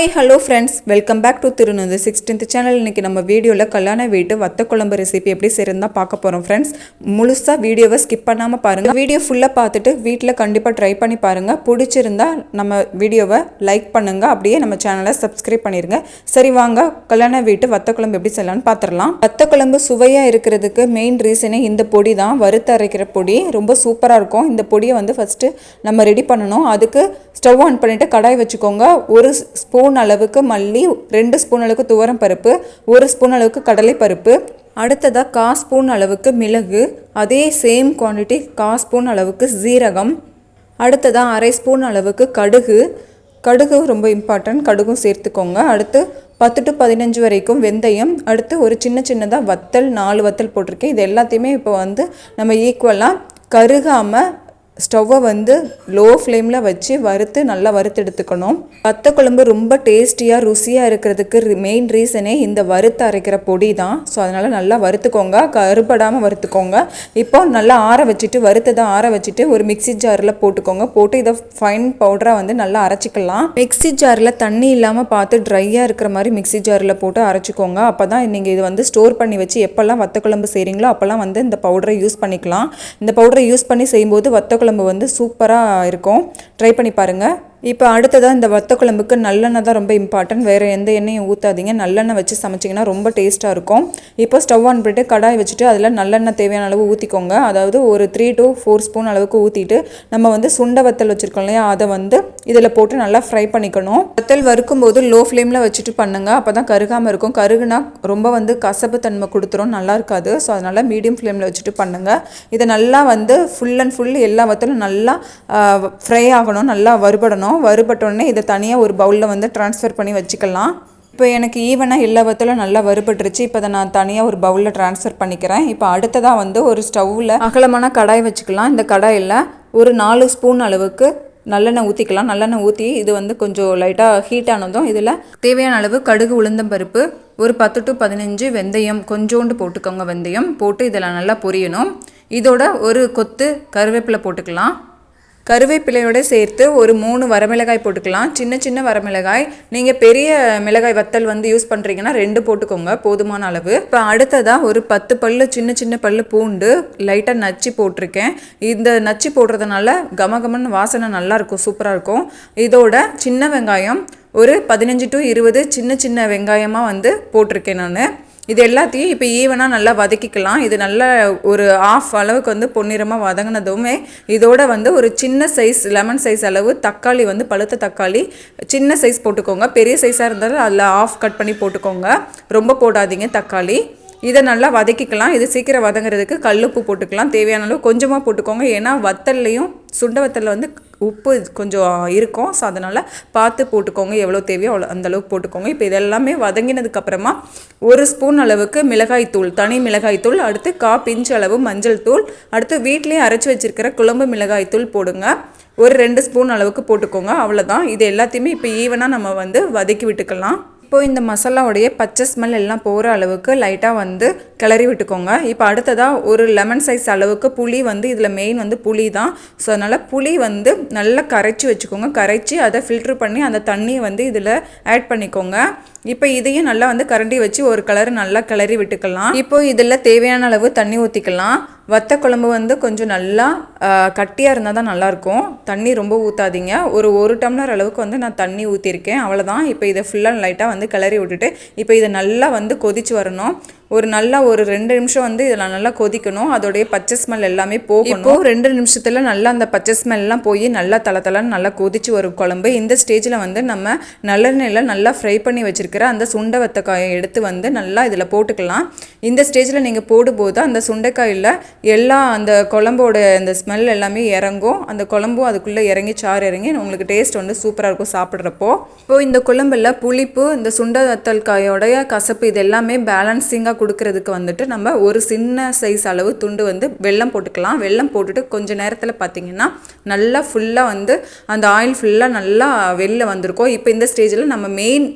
Hi hello friends welcome back to Thirunandhu sixteenth channel இன்னைக்கு நம்ம வீடியோவில் கல்யாண வீட்டு வத்த குழம்பு ரெசிபி எப்படி செய்யறதுன்னு தான் பார்க்க போகிறோம் ஃப்ரெண்ட்ஸ் முழுசாக வீடியோவை ஸ்கிப் பண்ணாமல் பாருங்கள் வீடியோ ஃபுல்லாக பார்த்துட்டு வீட்டில் கண்டிப்பாக ட்ரை பண்ணி பாருங்கள் பிடிச்சிருந்தா நம்ம வீடியோவை லைக் பண்ணுங்கள் அப்படியே நம்ம சேனலை சப்ஸ்கிரைப் பண்ணிடுங்க சரி வாங்க. கல்யாண வீட்டு வத்த குழம்பு எப்படி செய்யலாம்னு பார்த்துடலாம். வத்த குழம்பு சுவையாக இருக்கிறதுக்கு மெயின் ரீசனே இந்த பொடி தான். வறுத்து அரைக்கிற பொடி ரொம்ப சூப்பராக இருக்கும். இந்த பொடியை வந்து ஃபஸ்ட்டு நம்ம ரெடி பண்ணணும். அதுக்கு ஸ்டவ் ஆன் பண்ணிவிட்டு கடாய் வச்சுக்கோங்க. ஒரு ஸ்பூன் அளவுக்கு மல்லி ரெண்டு ஸ்பூன் அளவுக்கு துவரம் பருப்பு ஒரு ஸ்பூன் அளவுக்கு கடலை பருப்பு அடுத்ததாக கா ஸ்பூன் அளவுக்கு மிளகு. அதே சேம் குவான்டிட்டி கா ஸ்பூன் அளவுக்கு சீரகம். அடுத்ததாக அரை ஸ்பூன் அளவுக்கு கடுகு. கடுகு ரொம்ப இம்பார்ட்டன்ட் கடுகும் சேர்த்துக்கோங்க. அடுத்து பத்து டு பதினஞ்சு வரைக்கும் வெந்தயம். அடுத்து ஒரு சின்ன சின்னதாக வத்தல் நாலு வத்தல் போட்டிருக்கேன். இது எல்லாத்தையுமே இப்போ வந்து நம்ம ஈக்குவலாக கருகாமல் ஸ்டவ்வை வந்து லோ ஃப்ளேமில் வச்சு வறுத்து நல்லா வறுத்து எடுத்துக்கணும். வத்த குழம்பு ரொம்ப டேஸ்டியாக ருசியாக இருக்கிறதுக்கு மெயின் ரீசனே இந்த வறுத்து அரைக்கிற பொடி தான். ஸோ அதனால் நல்லா வறுத்துக்கோங்க. கருப்படாமல் வறுத்துக்கோங்க. இப்போ நல்லா ஆற வச்சுட்டு வறுத்ததை ஆற வச்சுட்டு ஒரு மிக்ஸி ஜாரில் போட்டுக்கோங்க. போட்டு இதை ஃபைன் பவுடராக வந்து நல்லா அரைச்சிக்கலாம். மிக்ஸி ஜாரில் தண்ணி இல்லாமல் பார்த்து ட்ரையாக இருக்கிற மாதிரி மிக்ஸி ஜாரில் போட்டு அரைச்சிக்கோங்க. அப்போ தான் நீங்கள் இது வந்து ஸ்டோர் பண்ணி வச்சு எப்போல்லாம் வத்த குழம்பு செய்கிறீங்களோ அப்போல்லாம் வந்து இந்த பவுடரை யூஸ் பண்ணிக்கலாம். இந்த பவுடரை யூஸ் பண்ணி செய்யும்போது வத்த குழம்பு வந்து சூப்பராக இருக்கும். ட்ரை பண்ணி பாருங்கள் இப்போ அடுத்ததாக இந்த வத்த குழம்புக்கு நல்லெண்ணெய் தான் ரொம்ப இம்பார்ட்டன்ட் வேறு எந்த எண்ணெயும் ஊற்றாதீங்க நல்லெண்ணெய் வச்சு சமைச்சிங்கன்னா ரொம்ப டேஸ்ட்டாக இருக்கும். இப்போ ஸ்டவ் ஆன் பண்ணிட்டு கடாய் வச்சுட்டு அதில் நல்லெண்ணெய் தேவையான அளவு ஊற்றிக்கோங்க அதாவது ஒரு த்ரீ டு ஃபோர் ஸ்பூன் அளவுக்கு ஊற்றிட்டு நம்ம வந்து சுண்ட வத்தல் வச்சுருக்கோம் இல்லையா? அதை வந்து இதில் போட்டு நல்லா ஃப்ரை பண்ணிக்கணும். வத்தல் வறுக்கும் போது லோ ஃப்ளேமில் வச்சுட்டு பண்ணுங்கள் அப்போ தான் கருகாமல் இருக்கும். கருகுனா ரொம்ப வந்து கசப்பு தன்மை கொடுத்துரும். நல்லா இருக்காது. ஸோ அதனால் மீடியம் ஃப்ளேமில் வச்சுட்டு பண்ணுங்கள் இதை நல்லா வந்து ஃபுல் அண்ட் ஃபுல் எல்லா வத்தலும் நல்லா ஃப்ரை ஆகணும். நல்லா வறுபடணும். வறுபட்டோடனே இதை தனியாக ஒரு பவுலில் வந்து ட்ரான்ஸ்ஃபர் பண்ணி வச்சுக்கலாம். இப்போ எனக்கு ஈவனாக எல்லா வத்தலும் நல்லா வறுபட்டுருச்சு. இப்போ அதை நான் தனியாக ஒரு பவுலில் ட்ரான்ஸ்ஃபர் பண்ணிக்கிறேன். இப்போ அடுத்ததாக வந்து ஒரு ஸ்டவ்வில் அகலமான கடாய் வச்சுக்கலாம். இந்த கடாயில் ஒரு நாலு ஸ்பூன் அளவுக்கு நல்லெண்ணெய் ஊற்றிக்கலாம் நல்லெண்ணெய் ஊற்றி இது வந்து கொஞ்சம் லைட்டாக ஹீட் ஆனதும் இதில் தேவையான அளவு கடுகு உளுந்தம் பருப்பு ஒரு பத்து டு பதினஞ்சு வெந்தயம் கொஞ்சோண்டு போட்டுக்கோங்க வெந்தயம். போட்டு இதில் நல்லா பொரியணும். இதோட ஒரு கொத்து கருவேப்பிலை போட்டுக்கலாம். கருவேப்பிலையோட சேர்த்து ஒரு மூணு வரமிளகாய் போட்டுக்கலாம். சின்ன சின்ன வரமிளகாய். நீங்கள் பெரிய மிளகாய் வத்தல் வந்து யூஸ் பண்ணுறீங்கன்னா ரெண்டு போட்டுக்கோங்க போதுமான அளவு. இப்போ அடுத்ததாக ஒரு பத்து பல்லு சின்ன சின்ன பல்லு பூண்டு லைட்டாக நச்சு போட்டிருக்கேன். இந்த நச்சு போடுறதுனால கமகமன் வாசனை நல்லாயிருக்கும் சூப்பராக இருக்கும். இதோட சின்ன வெங்காயம் ஒரு பதினஞ்சு டு இருபது சின்ன சின்ன வெங்காயமாக வந்து போட்டிருக்கேன் நான். இது எல்லாத்தையும் இப்போ ஈவனாக நல்லா வதக்கிக்கலாம். இது நல்ல ஒரு ஆஃப் அளவுக்கு வந்து பொன்னிறமாக வதங்கினதுமே இதோட வந்து ஒரு சின்ன சைஸ் லெமன் சைஸ் அளவு தக்காளி வந்து பழுத்த தக்காளி சின்ன சைஸ் போட்டுக்கோங்க. பெரிய சைஸாக இருந்தாலும் அதில் ஆஃப் கட் பண்ணி போட்டுக்கோங்க. ரொம்ப போடாதீங்க தக்காளி. இதை நல்லா வதக்கிக்கலாம். இது சீக்கிரம் வதங்குறதுக்கு கல்லுப்பு போட்டுக்கலாம். தேவையான அளவு கொஞ்சமாக போட்டுக்கோங்க. ஏன்னா வத்தல்லையும் சுண்ட வத்தலில் வந்து உப்பு கொஞ்சம் இருக்கும். ஸோ அதனால் பார்த்து போட்டுக்கோங்க. எவ்வளோ தேவையோ அவ்வளோ அந்த அளவுக்கு போட்டுக்கோங்க. இப்போ இதெல்லாமே வதங்கினதுக்கப்புறமா ஒரு ஸ்பூன் அளவுக்கு மிளகாய்த்தூள் தனி மிளகாய்த்தூள் அடுத்து கா பிஞ்சு அளவு மஞ்சள் தூள் அடுத்து வீட்லேயே அரைச்சி வச்சிருக்கிற குழம்பு மிளகாய்த்தூள் போடுங்க. ஒரு ரெண்டு ஸ்பூன் அளவுக்கு போட்டுக்கோங்க. அவ்வளோதான் இது எல்லாத்தையுமே இப்போ ஈவனாக நம்ம வந்து வதக்கி விட்டுக்கலாம். இப்போது இந்த மசாலாவுடைய பச்சை ஸ்மெல் எல்லாம் போகிற அளவுக்கு லைட்டாக வந்து கிளறி விட்டுக்கோங்க. இப்போ அடுத்ததாக ஒரு லெமன் சைஸ் அளவுக்கு புளி வந்து இதில் மெயின் வந்து புளி தான் ஸோ அதனால் புளி வந்து நல்லா கரைச்சி வச்சுக்கோங்க. கரைச்சி அதை ஃபில்ட்ரு பண்ணி அந்த தண்ணியை வந்து இதில் ஆட் பண்ணிக்கோங்க. இப்போ இதையும் நல்லா வந்து கரண்டி வச்சு ஒரு கலர் நல்லா கிளறி விட்டுக்கலாம். இப்போ இதில் தேவையான அளவு தண்ணி ஊற்றிக்கலாம் வத்த குழம்பு வந்து கொஞ்சம் நல்லா கட்டியாக இருந்தால் தான் நல்லாயிருக்கும். தண்ணி ரொம்ப ஊற்றாதீங்க ஒரு ஒரு டம்ளர் அளவுக்கு வந்து நான் தண்ணி ஊற்றிருக்கேன் அவ்வளோதான் இப்போ இதை ஃபுல்லாக லைட்டாக வந்து கிளறி விட்டுட்டு இப்போ இதை நல்லா வந்து கொதிச்சு வரணும். ஒரு நல்லா ஒரு ரெண்டு நிமிஷம் வந்து இதில் நல்லா கொதிக்கணும். அதோடைய பச்சை ஸ்மெல் எல்லாமே போகணும். இப்போ ரெண்டு நிமிஷத்தில் நல்லா அந்த பச்சை ஸ்மெல்லாம் போய் நல்லா தலை தலைன்னு நல்லா கொதிச்சு வரும் குழம்பு. இந்த ஸ்டேஜில் வந்து நம்ம நல்லெண்ணெயில் நல்லா ஃப்ரை பண்ணி வச்சுருக்கிற அந்த சுண்டை வத்தக்காயை எடுத்து வந்து நல்லா இதில் போட்டுக்கலாம். இந்த ஸ்டேஜில் நீங்கள் போடும்போது அந்த சுண்டைக்காயில் எல்லா அந்த குழம்போட அந்த ஸ்மெல் எல்லாமே இறங்கும். அந்த குழம்பும் அதுக்குள்ளே இறங்கி சாறு இறங்கி உங்களுக்கு டேஸ்ட் வந்து சூப்பராக இருக்கும் சாப்பிட்றப்போ. இப்போ இந்த குழம்புல புளிப்பு இந்த சுண்டை வத்தல் காயோடைய கசப்பு இது எல்லாமே பேலன்சிங்காக கொடுக்கறதுக்கு வந்துட்டு நம்ம ஒரு சின்ன சைஸ் அளவு துண்டு வந்து வெல்லம் போட்டுக்கலாம். வெல்லம் போட்டுட்டு கொஞ்சம் நேரத்தில் பார்த்தீங்கன்னா நல்லா ஃபுல்லாக வந்து அந்த ஆயில் ஃபுல்லாக நல்லா வெளில வந்திருக்கும். இப்போ இந்த ஸ்டேஜில் நம்ம மெயின்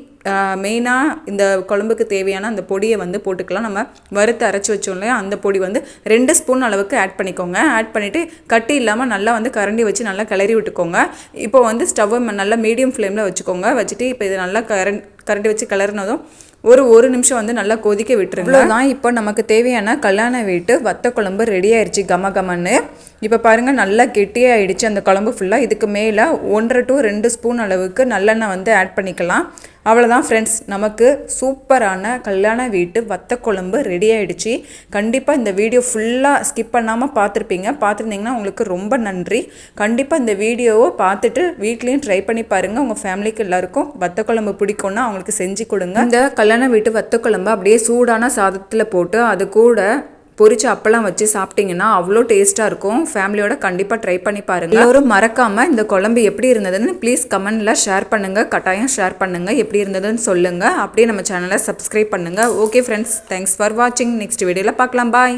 மெயினாக இந்த குழம்புக்கு தேவையான அந்த பொடியை வந்து போட்டுக்கலாம். நம்ம வறுத்து அரைச்சி வச்சோம் இல்லையா? அந்த பொடி வந்து ரெண்டு ஸ்பூன் அளவுக்கு ஆட் பண்ணிக்கோங்க. ஆட் பண்ணிவிட்டு கட்டி இல்லாமல் நல்லா வந்து கரண்டி வச்சு நல்லா கிளறி விட்டுக்கோங்க. இப்போ வந்து ஸ்டவ்வை நல்லா மீடியம் ஃப்ளேமில் வச்சுக்கோங்க. வச்சுட்டு இப்போ இது நல்லா கரண்ட் கரண்டி வச்சு கிளறினதும் ஒரு ஒரு நிமிஷம் வந்து நல்லா கொதிக்க விட்டுருங்க. தான் இப்போ நமக்கு தேவையான கல்யாண வீட்டு வத்த குழம்பு ரெடி ஆயிடுச்சு கம கமன்னு. இப்போ பாருங்கள் நல்லா கெட்டியாயிடுச்சு அந்த குழம்பு ஃபுல்லாக இதுக்கு மேலே ஒன்றரை டு ரெண்டு ஸ்பூன் அளவுக்கு நல்லெண்ணெய் வந்து ஆட் பண்ணிக்கலாம். அவ்வளோதான் ஃப்ரெண்ட்ஸ் நமக்கு சூப்பரான கல்யாண வீட்டு வத்த குழம்பு ரெடி ஆகிடுச்சி கண்டிப்பாக இந்த வீடியோ ஃபுல்லாக ஸ்கிப் பண்ணாமல் பார்த்துருப்பீங்க. பார்த்துருந்தீங்கன்னா உங்களுக்கு ரொம்ப நன்றி. கண்டிப்பாக இந்த வீடியோவை பார்த்துட்டு வீட்லேயும் ட்ரை பண்ணி பாருங்கள் உங்கள் ஃபேமிலிக்கு எல்லாருக்கும் வத்த குழம்பு பிடிக்கும்னா அவங்களுக்கு செஞ்சு கொடுங்க. இந்த கல்யாண வீட்டு வத்த குழம்பு அப்படியே சூடான சாதத்தில் போட்டு அது கூட பொரிச்ச அப்பளம் வச்சு சாப்பிட்டீங்கன்னா அவ்வளோ டேஸ்ட்டாக இருக்கும். ஃபேமிலியோட கண்டிப்பாக ட்ரை பண்ணி பாருங்கள் எல்லோரும் மறக்காமல் இந்த குழம்பு எப்படி இருந்ததுன்னு ப்ளீஸ் கமெண்டில் ஷேர் பண்ணுங்கள் கட்டாயம் ஷேர் பண்ணுங்கள் எப்படி இருந்ததுன்னு சொல்லுங்கள் அப்படியே நம்ம சேனலை சப்ஸ்கிரைப் பண்ணுங்கள் ஓகே ஃப்ரெண்ட்ஸ் தேங்க்ஸ் ஃபார் வாட்சிங் நெக்ஸ்ட் வீடியோவில் பார்க்கலாம். பாய்